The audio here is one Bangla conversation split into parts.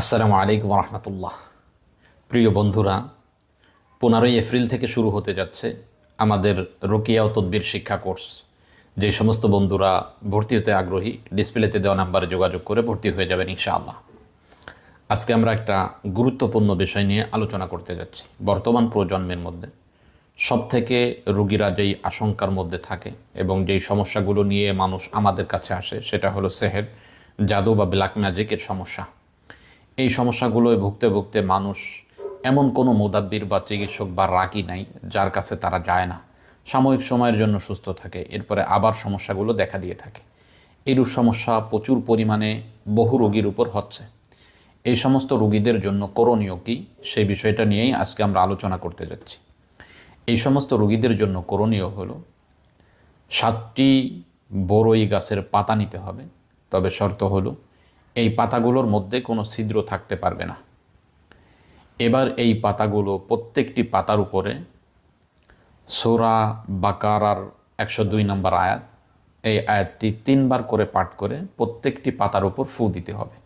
আসসালামু আলাইকুম রহমতুল্লাহ। প্রিয় বন্ধুরা, পনেরোই এপ্রিল থেকে শুরু হতে যাচ্ছে আমাদের রোকিয়া ও তদ্বির শিক্ষা কোর্স। যে সমস্ত বন্ধুরা ভর্তি হতে আগ্রহী, ডিসপ্লেতে দেওয়া নাম্বারে যোগাযোগ করে ভর্তি হয়ে যাবেন ইনশাআল্লাহ। আজকে আমরা একটা গুরুত্বপূর্ণ বিষয় নিয়ে আলোচনা করতে যাচ্ছি বর্তমান প্রজন্মের মধ্যে। সব থেকে রুগীরা যেই আশঙ্কার মধ্যে থাকে এবং যেই সমস্যাগুলো নিয়ে মানুষ আমাদের কাছে আসে, সেটা হলো সেহের, জাদু বা ব্ল্যাক ম্যাজিকের সমস্যা। এই সমস্যাগুলোয় ভুগতে ভুগতে মানুষ এমন কোনো মোদাব্বির বা চিকিৎসক বা রাকি নাই, যার কাছে তারা যায় না। সাময়িক সময়ের জন্য সুস্থ থাকে, এরপরে আবার সমস্যাগুলো দেখা দিয়ে থাকে। এরূপ সমস্যা প্রচুর পরিমাণে বহু রোগীর উপর হচ্ছে। এই সমস্ত রোগীদের জন্য করণীয় কী, সেই বিষয়টা নিয়েই আজকে আমরা আলোচনা করতে যাচ্ছি। এই সমস্ত রোগীদের জন্য করণীয় হলো, সাতটি বড়ই গাছের পাতা নিতে হবে। তবে শর্ত হলো এই পাতাগুলোর মধ্যে কোনো ছিদ্র থাকতে পারবে না। এবার এই পাতাগুলো প্রত্যেকটি পাতার উপরে সোরা বাকারার একশো দুই নম্বর আয়াত, এই আয়াতটি তিনবার করে পাঠ করে প্রত্যেকটি পাতার উপর ফু দিতে হবে।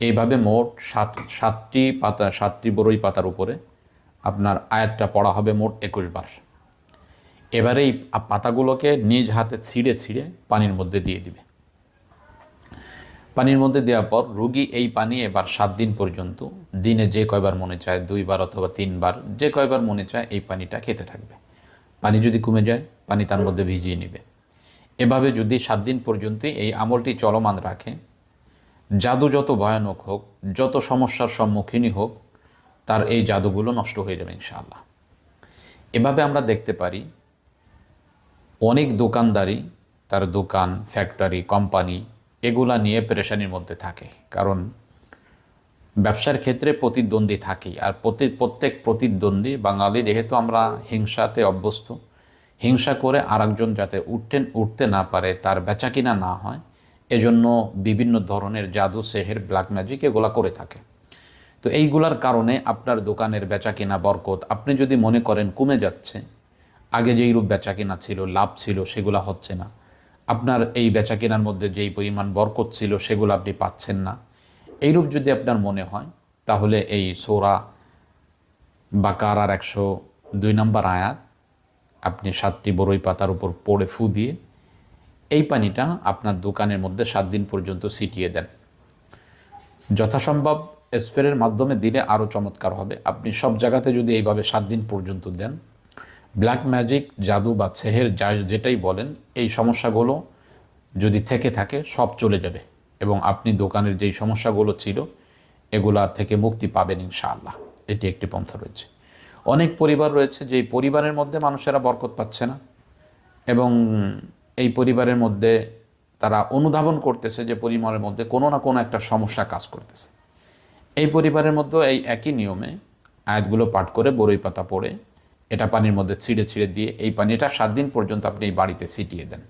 এইভাবে মোট সাত, সাতটি পাতা, সাতটি বড়ই পাতার উপরে আপনার আয়াতটা পড়া হবে মোট একুশ বার। এবারে এই পাতাগুলোকে নিজ হাতে ছিঁড়ে ছিঁড়ে পানির মধ্যে দিয়ে দিবে। পানির মধ্যে দেওয়ার পর রুগী এই পানি এবার সাত দিন পর্যন্ত দিনে যে কয়বার মনে চায় দুইবার অথবা তিনবার যে কয়বার মনে চায় এই পানিটা খেতে থাকবে। পানি যদি কমে যায়, পানি তার মধ্যে ভিজিয়ে নেবে। এভাবে যদি সাত দিন পর্যন্ত এই আমলটি চলমান রাখে, জাদু যত ভয়ানক হোক, যত সমস্যার সম্মুখীনই হোক, তার এই জাদুগুলো নষ্ট হয়ে যাবে ইনশাআল্লাহ। এভাবে আমরা দেখতে পারি, অনেক দোকানদারি তার দোকান, ফ্যাক্টরি, কোম্পানি এগুলা নিয়ে পেরেশানির মধ্যে থাকে। কারণ ব্যবসার ক্ষেত্রে প্রতিদ্বন্দ্বী থাকি আর প্রতি, প্রত্যেক প্রতিদ্বন্দ্বী, বাঙালি যেহেতু আমরা হিংসাতে অভ্যস্ত, হিংসা করে আরেকজন যাতে উঠতে উঠতে না পারে, তার বেচা কিনা না হয়, এজন্য বিভিন্ন ধরনের জাদু, সেহের ব্ল্যাক ম্যাজিক এগুলা করে থাকে। তো এইগুলার কারণে আপনার দোকানের বেচা কিনা বরকত, আপনি যদি মনে করেন কমে যাচ্ছে, আগে যেইরূপ বেচা কিনা ছিল, লাভ ছিল, সেগুলা হচ্ছে না। আপনার এই বেচা কেনার মধ্যে যেই পরিমাণ বরকত ছিল, সেগুলো আপনি পাচ্ছেন না। এইরূপ যদি আপনার মনে হয়, তাহলে এই সোরা বাকারার একশো দুই নম্বর আয়াত আপনি সাতটি বড়ই পাতার উপর পড়ে ফু দিয়ে এই পানিটা আপনার দোকানের মধ্যে সাত দিন পর্যন্ত ছিটিয়ে দেন। যথাসম্ভব স্প্রের মাধ্যমে দিলে আরও চমৎকার হবে। আপনি সব জায়গাতে যদি এইভাবে সাত দিন পর্যন্ত দেন ব্ল্যাক ম্যাজিক জাদু বা ছেহের যা যেটাই বলেন, এই সমস্যাগুলো যদি থেকে থাকে, সব চলে যাবে। এবং আপনি দোকানের যেই সমস্যাগুলো ছিল, এগুলা থেকে মুক্তি পাবেন ইনশাআল্লাহ। এটি একটি পন্থা রয়েছে। অনেক পরিবার রয়েছে যে পরিবারের মধ্যে মানুষেরা বরকত পাচ্ছে না। এবং এই পরিবারের মধ্যে তারা অনুধাবন করতেছে যে পরিবারের মধ্যে কোনো না কোনো একটা সমস্যা কাজ করতেছে। এই পরিবারের মধ্যে এই একই নিয়মে আয়াতগুলো পাঠ করে বড়ই পাতা পড়ে এটা পানির মধ্যে ছিঁড়ে ছিঁড়ে দিয়ে এই পানিটা সাত দিন পর্যন্ত আপনি এই বাড়িতে ছিটিয়ে দেন।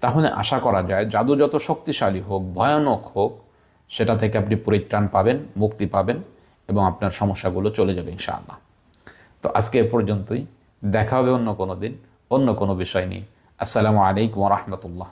তাহলে আশা করা যায়, জাদু যত শক্তিশালী হোক, ভয়ানক হোক, সেটা থেকে আপনি পরিত্রাণ পাবেন, মুক্তি পাবেন এবং আপনার সমস্যাগুলো চলে যাবে ইনশাআল্লাহ। তো আজকে এ পর্যন্তই। দেখা হবে অন্য কোনো দিন, অন্য কোনো বিষয় নিয়ে। আসসালামু আলাইকুম রহমতুল্লাহ।